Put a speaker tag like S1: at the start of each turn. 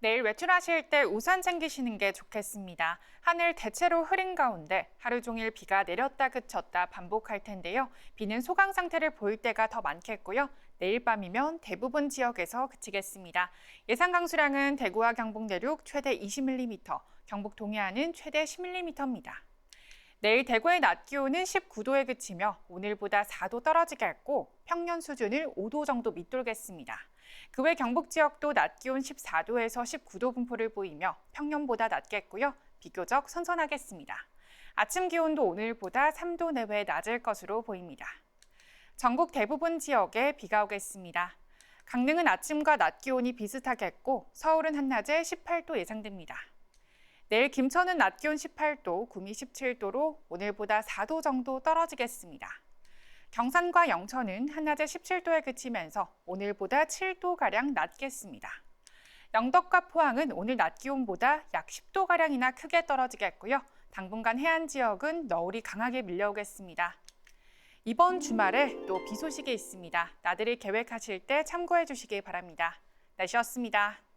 S1: 내일 외출하실 때 우산 챙기시는 게 좋겠습니다. 하늘 대체로 흐린 가운데 하루 종일 비가 내렸다 그쳤다 반복할 텐데요. 비는 소강 상태를 보일 때가 더 많겠고요. 내일 밤이면 대부분 지역에서 그치겠습니다. 예상 강수량은 대구와 경북 내륙 최대 20mm, 경북 동해안은 최대 10mm입니다. 내일 대구의 낮 기온은 19도에 그치며 오늘보다 4도 떨어지겠고 평년 수준을 5도 정도 밑돌겠습니다. 그 외 경북 지역도 낮 기온 14도에서 19도 분포를 보이며 평년보다 낮겠고요. 비교적 선선하겠습니다. 아침 기온도 오늘보다 3도 내외 낮을 것으로 보입니다. 전국 대부분 지역에 비가 오겠습니다. 강릉은 아침과 낮 기온이 비슷하겠고 서울은 한낮에 18도 예상됩니다. 내일 김천은 낮 기온 18도, 구미 17도로 오늘보다 4도 정도 떨어지겠습니다. 경산과 영천은 한낮에 17도에 그치면서 오늘보다 7도가량 낮겠습니다. 영덕과 포항은 오늘 낮 기온보다 약 10도가량이나 크게 떨어지겠고요. 당분간 해안 지역은 너울이 강하게 밀려오겠습니다. 이번 주말에 또 비 소식이 있습니다. 나들이 계획하실 때 참고해 주시기 바랍니다. 날씨였습니다.